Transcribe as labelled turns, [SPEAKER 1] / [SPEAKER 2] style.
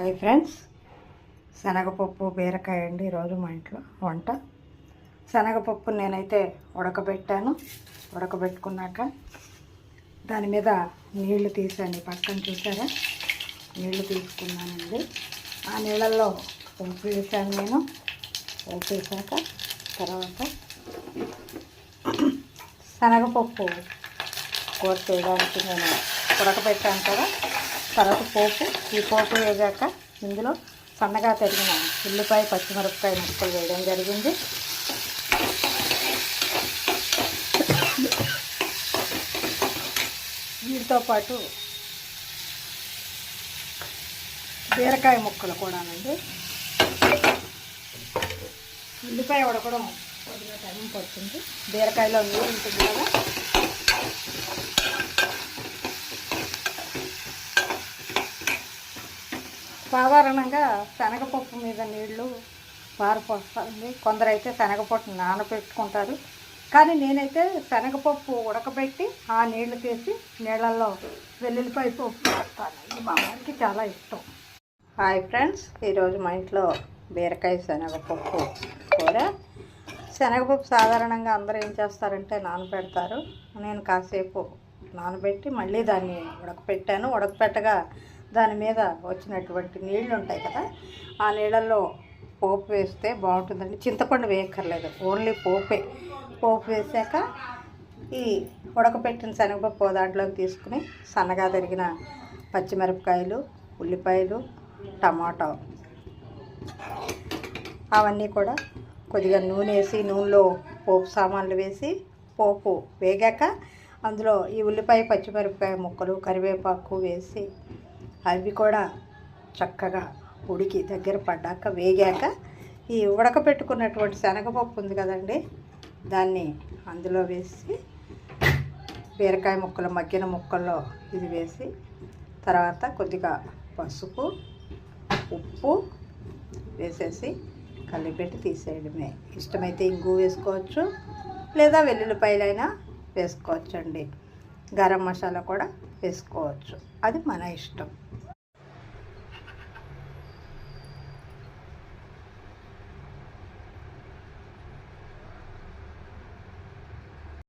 [SPEAKER 1] Hi friends. శనగపప్పు బీరకాయ అండి ఈరోజు మా ఇంట్లో వంట. శనగపప్పు నేనైతే ఉడకబెట్టాను. ఉడకబెట్టుకున్నాక దాని మీద నీళ్ళు తీసాను పక్కన చూసారా? నీళ్ళు తీసుకున్నానండి. ఆ నీళ్ళల్లో ఉప్పు వేసాను నేను. ఉప్పు వేసాక తర్వాత శనగపప్పు కూర చేయడానికి నేను ఉడకబెట్టాను కదా. తర్వాత పోపు ఈ పోపు వేగాక ఇందులో సన్నగా తరిగిన ఉల్లిపాయ పచ్చిమిరపకాయ ముక్కలు వేయడం జరిగింది. వీటితో పాటు బీరకాయ ముక్కలు కూడానండి. ఉల్లిపాయ ఉడకడం కొద్దిగా టైం పడుతుంది. బీరకాయలో నీరు ఉంటుంది కదా. సాధారణంగా శనగపప్పు మీద నీళ్ళు పారిపోస్తుంది కొందరైతే శనగపప్పు నానబెట్టుకుంటారు కానీ నేనైతే శనగపప్పు ఉడకబెట్టి ఆ నీళ్ళు తీసి నీళ్ళల్లో వెల్లుల్లిపాయ పప్పు వేస్తానండి. మా అమ్మకి చాలా ఇష్టం. హాయ్ ఫ్రెండ్స్ ఈరోజు మా ఇంట్లో బీరకాయ శనగపప్పు కూర. శనగపప్పు సాధారణంగా అందరూ ఏం చేస్తారంటే నానబెడతారు. నేను కాసేపు నానబెట్టి మళ్ళీ దాన్ని ఉడకపెట్టాను. ఉడకపెట్టగా దాని మీద వచ్చినటువంటి నీళ్ళు ఉంటాయి కదా ఆ నీళ్ళల్లో పోపు వేస్తే బాగుంటుందండి. చింతపండు వేయక్కర్లేదు ఓన్లీ పోపే. పోపు వేసాక ఈ ఉడకపెట్టిన శనగపప్పు దాంట్లోకి తీసుకుని సన్నగా తరిగిన పచ్చిమిరపకాయలు ఉల్లిపాయలు టమాటా అవన్నీ కూడా కొద్దిగా నూనె వేసి నూనెలో పోపు సామాన్లు వేసి పోపు వేగాక అందులో ఈ ఉల్లిపాయ పచ్చిమిరపకాయ ముక్కలు కరివేపాకు వేసి అవి కూడా చక్కగా ఉడికి దగ్గర పడ్డాక వేగాక ఈ ఉడకపెట్టుకున్నటువంటి శనగపప్పు ఉంది కదండి దాన్ని అందులో వేసి బీరకాయ ముక్కలు మగ్గిన ముక్కల్లో ఇది వేసి తర్వాత కొద్దిగా పసుపు ఉప్పు వేసేసి కలిపెట్టి తీసేయడమే. ఇష్టమైతే ఇంగు వేసుకోవచ్చు లేదా వెల్లుల్లిపాయలైనా వేసుకోవచ్చండి. గరం మసాలా కూడా వేసుకోవచ్చు. అది మన ఇష్టం.